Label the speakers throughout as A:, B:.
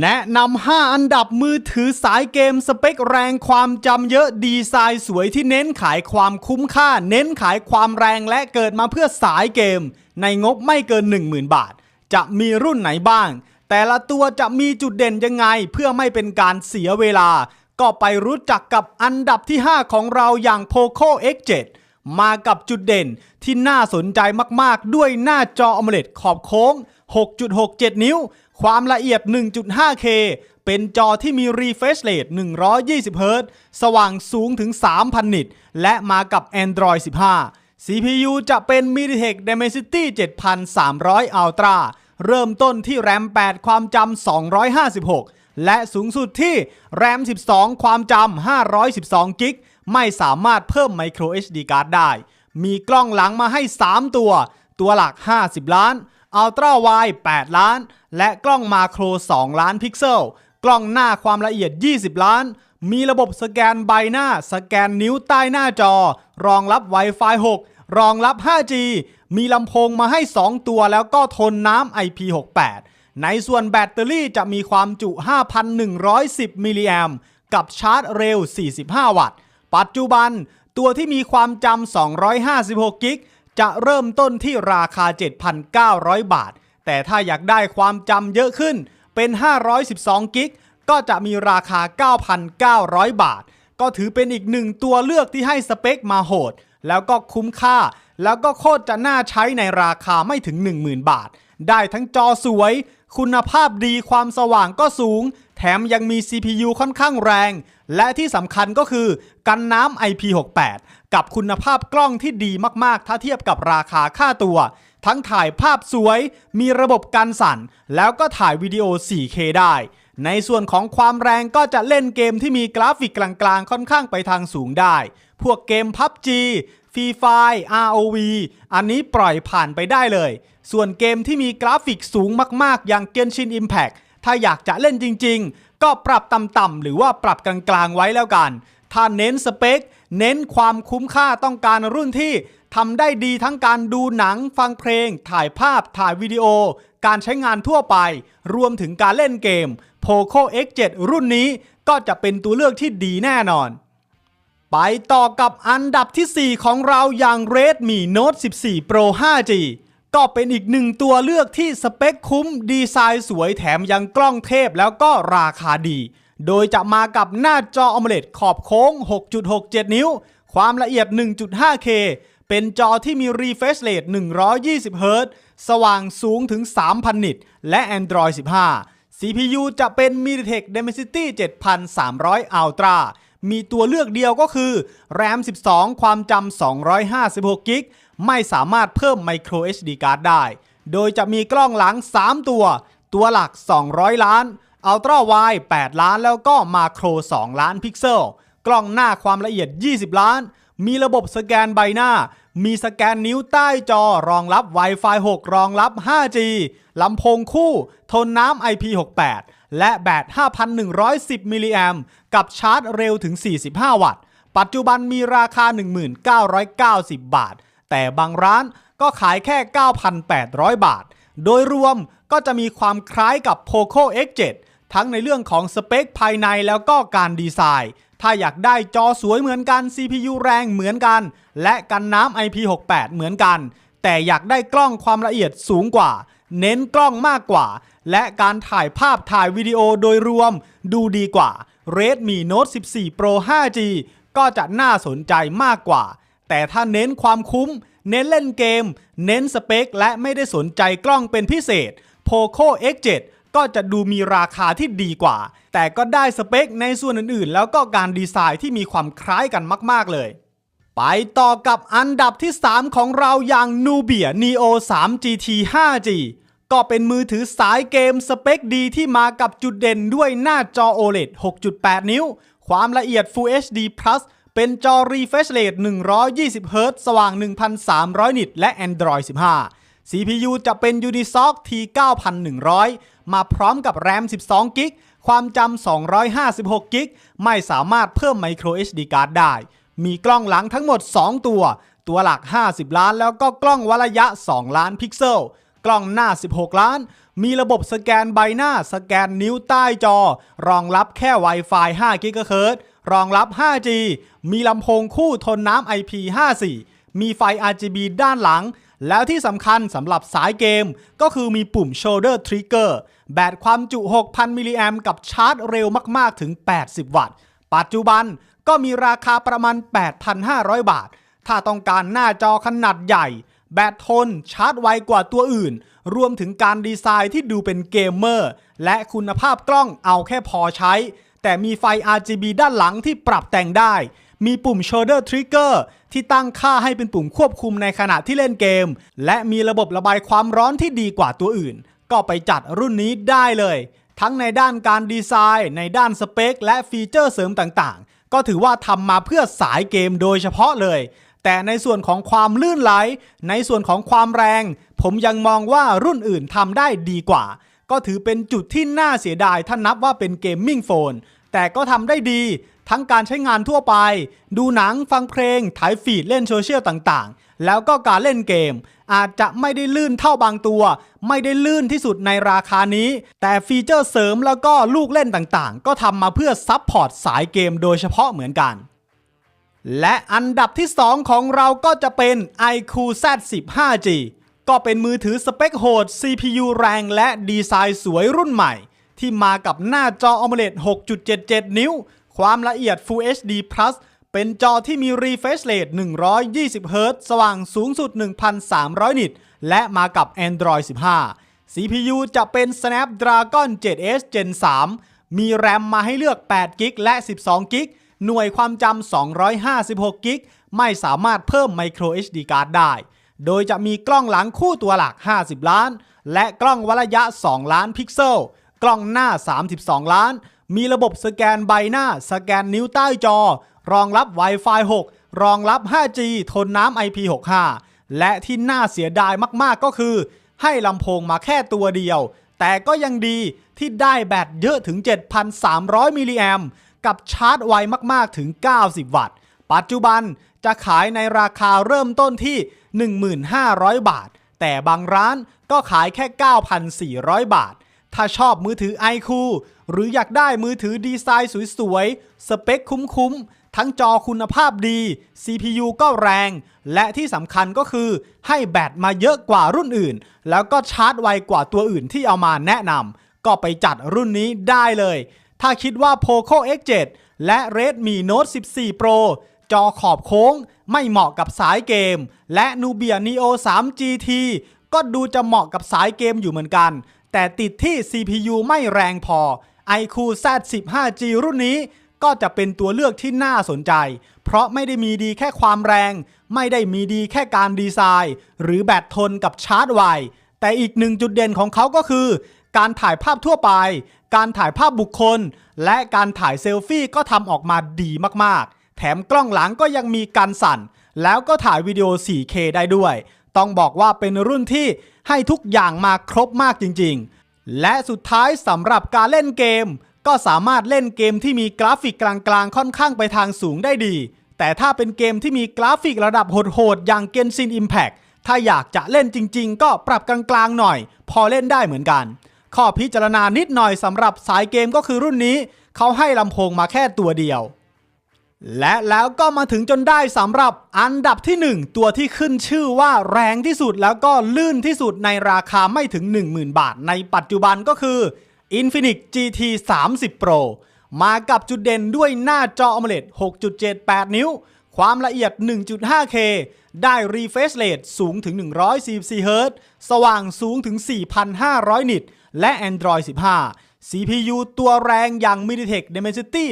A: แนะนำ 5 อันดับมือถือสายเกมสเปคแรงความจำเยอะดีไซน์สวยที่เน้นขายความคุ้มค่า เน้นขายความแรงและเกิดมาเพื่อสายเกม ในงบไม่เกิน 10,000 บาท จะมีรุ่นไหนบ้าง แต่ละตัวจะมีจุดเด่นยังไงเพื่อไม่เป็นการเสียเวลา ก็ไปรู้จักกับอันดับที่ 5 ของเราอย่าง POCO X7 มากับจุดเด่นที่น่าสนใจมาก ๆ ด้วยหน้าจอ AMOLED ขอบโค้ง 6.67 นิ้ว ความละเอียด 1.5K เป็นจอที่มี refresh rate 120 Hz สว่างสูงถึง 3,000 นิต และมากับ Android 15 CPU จะเป็น MediaTek Dimensity 7300 Ultra เริ่มต้นที่ RAM 8ความจำ 256 และสูงสุดที่ RAM 12 ความจำ 512 กิก ไม่สามารถเพิ่ม Micro SD card ได้ มีกล้องหลังมาให้ 3 ตัว ตัวหลัก 50 ล้าน Ultra Wide 8 ล้าน และกล้องมาโคร 2 ล้านพิกเซล กล้องหน้าความละเอียด 20 ล้าน มีระบบสแกนใบหน้า สแกนนิ้วใต้หน้าจอ รองรับ Wi-Fi 6 รองรับ 5G มีลำโพงมาให้ 2 ตัวแล้วก็ทนน้ำ IP68 ในส่วนแบตเตอรี่จะมีความจุ 5,110 มิลลิแอมกับชาร์จเร็ว 45 วัตต์ ปัจจุบันตัวที่มีความจำ 256 กิก จะเริ่มต้นที่ราคา 7,900 บาท แต่ถ้าอยากได้ความจำเยอะขึ้นเป็น 512 กิก ก็จะมีราคา 9,900 บาท ก็ถือเป็นอีกหนึ่งตัวเลือกที่ให้สเปคมาโหด แล้วก็คุ้มค่า แล้วก็โคตรจะน่าใช้ในราคาไม่ถึง 10,000 บาท ได้ทั้งจอสวย คุณภาพดีความสว่างก็สูง แถมยังมี CPU ค่อนข้างแรง และที่สำคัญก็คือ กันน้ำ IP68 กับคุณภาพกล้องที่ดีมากๆ ถ้าเทียบกับราคาค่าตัว ทั้งถ่ายภาพสวย มีระบบกันสั่น แล้วก็ถ่ายวิดีโอ 4K ได้ ในส่วนของความแรงก็จะเล่นเกมที่มีกราฟิกกลางๆ ค่อนข้างไปทางสูงได้ พวกเกม PUBG ฟรีไฟ ROV อันนี้ปล่อยผ่านไปได้เลย ส่วนเกมที่มีกราฟิกสูงมากๆ อย่าง Genshin Impact ถ้าอยากจะเล่นจริง ๆ ก็ปรับต่ำๆหรือว่าปรับกลางๆไว้แล้วกัน ถ้าเน้นสเปค เน้นความคุ้มค่าต้องการรุ่นที่ทำได้ดีทั้งการดูหนังฟังเพลง ถ่ายภาพถ่ายวิดีโอ การใช้งานทั่วไป รวมถึงการเล่นเกม POCO X7 รุ่นนี้ก็จะเป็นตัวเลือกที่ดีแน่นอน ไปต่อกับอันดับที่ 4 ของเราอย่าง Redmi Note 14 Pro 5G ก็เป็นอีกหนึ่งตัวเลือกที่สเปคคุ้ม ดีไซน์สวยแถมยังกล้องเทพแล้วก็ราคาดี โดยจะมากับหน้าจอ AMOLED ขอบโค้ง 6.67 นิ้ว ความละเอียด 1.5K เป็นจอที่มี refresh rate 120 Hz สว่างสูงถึง 3,000 นิต และ Android 15 CPU จะเป็น MediaTek Dimensity 7300 Ultra มีตัวเลือกเดียวก็คือ RAM 12 ความจำ256กิก ไม่สามารถเพิ่ม Micro SD card ได้ โดยจะมีกล้องหลัง 3 ตัว ตัวหลัก 200 ล้าน Ultra Wide 8 ล้าน แล้วก็มาโคร 2 ล้านพิกเซล กล้องหน้าความละเอียด 20 ล้าน มีระบบสแกนใบหน้า มีสแกนนิ้วใต้จอ รองรับ Wi-Fi 6 รองรับ 5G ลำโพงคู่ ทนน้ำ IP68 และแบต 5,110 มิลลิแอมกับชาร์จเร็วถึง 45 วัตต์ ปัจจุบันมีราคา 1990 บาท แต่บางร้านก็ขายแค่ 9,800 บาท โดยรวมก็จะมีความคล้ายกับ POCO X7 ทั้งในเรื่องของสเปคภายในแล้วก็การดีไซน์ ถ้าอยากได้จอสวยเหมือนกัน CPU แรงเหมือนกัน และกันน้ำ IP68 เหมือนกัน แต่อยากได้กล้องความละเอียดสูงกว่า เน้นกล้องมากกว่า และการถ่ายภาพถ่ายวิดีโอโดยรวม ดูดีกว่า Redmi Note 14 Pro 5G ก็จะน่าสนใจมากกว่า แต่ถ้าเน้นความคุ้ม เน้นเล่นเกม เน้นสเปค และไม่ได้สนใจกล้องเป็นพิเศษ POCO X7 ก็จะดูมีราคาที่ดีกว่า แต่ก็ได้สเปคในส่วนอื่นๆ แล้วก็การดีไซน์ที่มีความคล้ายกันมากๆเลย ไปต่อกับอันดับที่ 3 ของเราอย่าง Nubia Neo 3 GT 5G ก็เป็นมือถือสายเกมสเปคดีที่มากับจุดเด่นด้วยหน้าจอ OLED 6.8 นิ้ว ความละเอียด Full HD Plus เป็นจอ refresh rate 120 Hz สว่าง 1,300 นิต และ Android 15 CPU จะเป็น Unisoc T9100 มาพร้อมกับ RAM 12กิกความจำ 256กิกไม่สามารถเพิ่ม Micro SD card ได้ มีกล้องหลังทั้งหมด 2 ตัว ตัวหลัก 50 ล้าน แล้วก็กล้องวัดระยะ 2 ล้านพิกเซล กล้องหน้า 16 ล้าน มีระบบสแกนใบหน้า สแกนนิ้วใต้จอ รองรับแค่ Wi-Fi 5 g h z รองรับ 5G มีลำโพงคู่ทนน้ำ IP54 มีไฟ RGB ด้านหลัง แล้วที่สำคัญสำหรับสายเกม ก็คือมีปุ่ม Shoulder Trigger แบตความจุ 6,000 มิลลิแอมกับชาร์จเร็วมาก ๆ ถึง 80 วัตต์ ปัจจุบันก็มีราคาประมาณ 8,500 บาท ถ้าต้องการหน้าจอขนาดใหญ่ แบตทนชาร์จไวกว่าตัวอื่น รวมถึงการดีไซน์ที่ดูเป็นเกมเมอร์ และคุณภาพกล้องเอาแค่พอใช้ แต่มีไฟ RGB ด้านหลังที่ปรับแต่งได้ มีปุ่ม Shoulder Trigger ที่ตั้งค่าให้เป็นปุ่มควบคุมในขณะที่เล่นเกม และมีระบบระบายความร้อนที่ดีกว่าตัวอื่น ก็ไปจัดรุ่นนี้ได้เลย ทั้งในด้านการดีไซน์ ในด้านสเปค และฟีเจอร์เสริมต่างๆ ก็ถือว่าทำมาเพื่อสายเกมโดยเฉพาะเลย แต่ในส่วนของความลื่นไหล ในส่วนของความแรง ผมยังมองว่ารุ่นอื่นทำได้ดีกว่า ก็ถือเป็นจุดที่น่าเสียดายถ้านับว่าเป็นเกมมิ่งโฟน แต่ก็ทำได้ดี ทั้งการใช้งานทั่วไป ดูหนังฟังเพลงถ่ายฟีดเล่นโซเชียลต่างๆ แล้วก็การเล่นเกม อาจจะไม่ได้ลื่นเท่าบางตัว ไม่ได้ลื่นที่สุดในราคานี้ แต่ฟีเจอร์เสริมแล้วก็ลูกเล่นต่างๆ ก็ทำมาเพื่อซับพอร์ตสายเกมโดยเฉพาะเหมือนกัน และอันดับที่ 2 ของเราก็จะเป็น iQ Z15G ก็เป็นมือถือสเปคโหด CPU แรงและดีไซน์สวยรุ่นใหม่ ที่มากับหน้าจอ AMOLED 6.77 นิ้ว ความละเอียด Full HD Plus เป็นจอที่มี refresh rate 120 Hz สว่างสูงสุด 1,300 นิต และมากับ Android 15 CPU จะเป็น Snapdragon 7S Gen 3 มีแรมมาให้เลือก8 g b และ 12 g b หน่วยความจำ 256 กิก ไม่สามารถเพิ่ม micro SD card ได้ โดยจะมีกล้องหลังคู่ตัวหลัก 50 ล้าน และกล้องวัดระยะ 2 ล้านพิกเซล กล้องหน้า 32 ล้าน มีระบบสแกนใบหน้า สแกนนิ้วใต้จอ รองรับ Wi-Fi 6 รองรับ 5G ทนน้ำ IP65 และที่น่าเสียดายมากๆก็คือ ให้ลำโพงมาแค่ตัวเดียว แต่ก็ยังดีที่ได้แบตเยอะถึง 7,300 มิลลิแอม กับชาร์จไวมากๆถึง 90 วัตต์ ปัจจุบันจะขายในราคาเริ่มต้นที่ 1,500 บาท แต่บางร้านก็ขายแค่ 9,400 บาท ถ้าชอบมือถือ iQ หรืออยากได้มือถือดีไซน์สวยๆ สเปคคุ้มๆ ทั้งจอคุณภาพดี CPU ก็แรง และที่สำคัญก็คือให้แบตมาเยอะกว่ารุ่นอื่น แล้วก็ชาร์จไวกว่าตัวอื่นที่เอามาแนะนำก็ไปจัดรุ่นนี้ได้เลย ถ้าคิดว่า Poco X7 และ Redmi Note 14 Pro จอขอบโค้ง ไม่เหมาะกับสายเกม และ Nubia Neo 3 GT ก็ดูจะเหมาะกับสายเกมอยู่เหมือนกัน แต่ติดที่ CPU ไม่แรงพอ iQ Z15G รุ่นนี้ก็จะเป็นตัวเลือกที่น่าสนใจ เพราะไม่ได้มีดีแค่ความแรง ไม่ได้มีดีแค่การดีไซน์ หรือแบตทนกับชาร์จไวแต่อีกหนึ่งจุดเด่นของเขาก็คือ การถ่ายภาพทั่วไป การถ่ายภาพบุคคล และการถ่ายเซลฟี่ก็ทำออกมาดีมากๆ แถมกล้องหลังก็ยังมีการสั่น แล้วก็ถ่ายวิดีโอ 4K ได้ด้วย ต้องบอกว่าเป็นรุ่นที่ให้ทุกอย่างมาครบมากจริงๆ และสุดท้ายสำหรับการเล่นเกม ก็สามารถเล่นเกมที่มีกราฟิกกลางๆ ค่อนข้างไปทางสูงได้ดี แต่ถ้าเป็นเกมที่มีกราฟิกระดับโหดๆ อย่าง Genshin Impact ถ้าอยากจะเล่นจริงๆ ก็ปรับกลางๆหน่อย พอเล่นได้เหมือนกัน ข้อพิจารณานิดหน่อยสำหรับสายเกมก็คือรุ่นนี้ เขาให้ลำโพงมาแค่ตัวเดียว และแล้วก็มาถึงจนได้สำหรับอันดับที่ 1 ตัวที่ขึ้นชื่อว่าแรงที่สุดแล้วก็ลื่นที่สุดในราคาไม่ถึง 10,000 บาท ในปัจจุบันก็คือ Infinix GT 30 Pro มากับจุดเด่นด้วยหน้าจอ AMOLED 6.78 นิ้ว ความละเอียด 1.5K ได้ refresh rate สูงถึง 144 Hz สว่างสูงถึง 4,500 นิต และ Android 15 CPU ตัวแรงอย่าง MediaTek Dimensity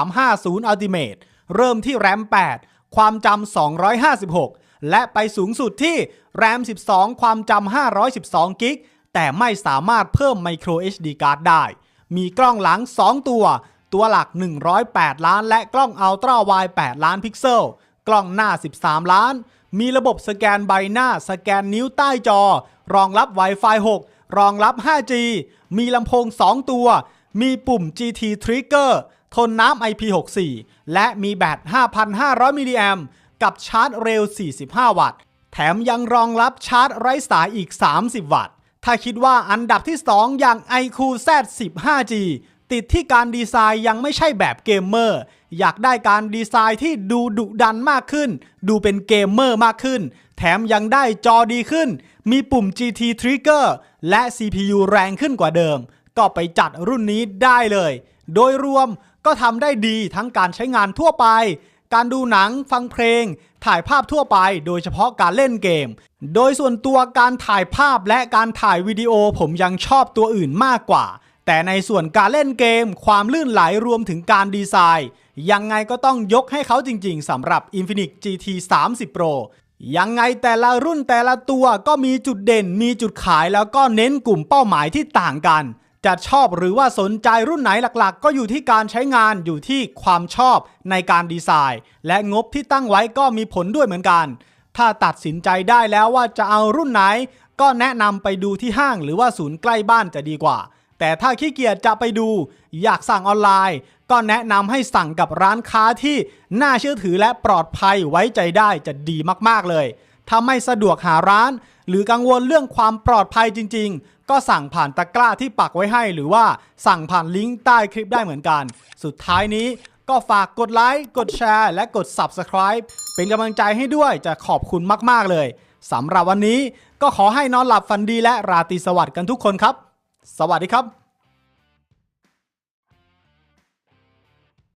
A: 8350 Ultimate เริ่มที่ RAM 8ความจำ 256 และไปสูงสุดที่ RAM 12 ความจำ 512 กิก แต่ไม่สามารถเพิ่ม Micro HD Card ได้ มีกล้องหลัง 2 ตัว ตัวหลัก 108 ล้าน และกล้อง Ultra Wide 8 ล้านพิกเซล กล้องหน้า 13 ล้าน มีระบบสแกนใบหน้า สแกนนิ้วใต้จอ รองรับ Wi-Fi 6 รองรับ 5G มีลำโพง 2 ตัว มีปุ่ม GT Trigger ทนน้ำ IP64 และมีแบต 5,500 มิลลิแอมกับชาร์จเร็ว 45 วัตต์ แถมยังรองรับชาร์จไร้สายอีก 30 วัตต์ ถ้าคิดว่าอันดับที่ 2 อย่าง iQ Z10 5G ติดที่การดีไซน์ยังไม่ใช่แบบเกมเมอร์ อยากได้การดีไซน์ที่ดูดุดันมากขึ้น ดูเป็นเกมเมอร์มากขึ้น แถมยังได้จอดีขึ้น มีปุ่ม GT Trigger และ CPU แรงขึ้นกว่าเดิม ก็ไปจัดรุ่นนี้ได้เลย โดยรวมก็ทำได้ดีทั้งการใช้งานทั่วไป การดูหนังฟังเพลง ถ่ายภาพทั่วไป โดยเฉพาะการเล่นเกม โดยส่วนตัวการถ่ายภาพและการถ่ายวิดีโอผมยังชอบตัวอื่นมากกว่า แต่ในส่วนการเล่นเกม ความลื่นไหลรวมถึงการดีไซน์ ยังไงก็ต้องยกให้เขาจริงๆสำหรับ Infinix GT 30 Pro ยังไงแต่ละรุ่นแต่ละตัวก็มีจุดเด่น มีจุดขายแล้วก็เน้นกลุ่มเป้าหมายที่ต่างกัน จะชอบหรือว่าสนใจรุ่นไหนหลักๆ ก็อยู่ที่การใช้งานอยู่ที่ความชอบในการดีไซน์ และงบที่ตั้งไว้ก็มีผลด้วยเหมือนกัน ถ้าตัดสินใจได้แล้วว่าจะเอารุ่นไหน ก็แนะนำไปดูที่ห้างหรือว่าศูนย์ใกล้บ้านจะดีกว่า แต่ถ้าขี้เกียจจะไปดู อยากสั่งออนไลน์ ก็แนะนำให้สั่งกับร้านค้าที่น่าเชื่อถือและปลอดภัยไว้ใจได้จะดีมากๆเลยถ้าไม่สะดวกหาร้าน หรือกังวลเรื่องความปลอดภัยจริง ๆ ก็สั่งผ่านตะกร้าที่ปักไว้ให้ หรือว่าสั่งผ่านลิงก์ใต้คลิปได้เหมือนกัน สุดท้ายนี้ก็ฝากกดไลค์กดแชร์ และกด Subscribe เป็นกำลังใจให้ด้วยจะขอบคุณมากๆเลยสำหรับวันนี้ก็ขอให้นอนหลับฝันดีและราตรีสวัสดิ์กันทุกคนครับ สวัสดีครับ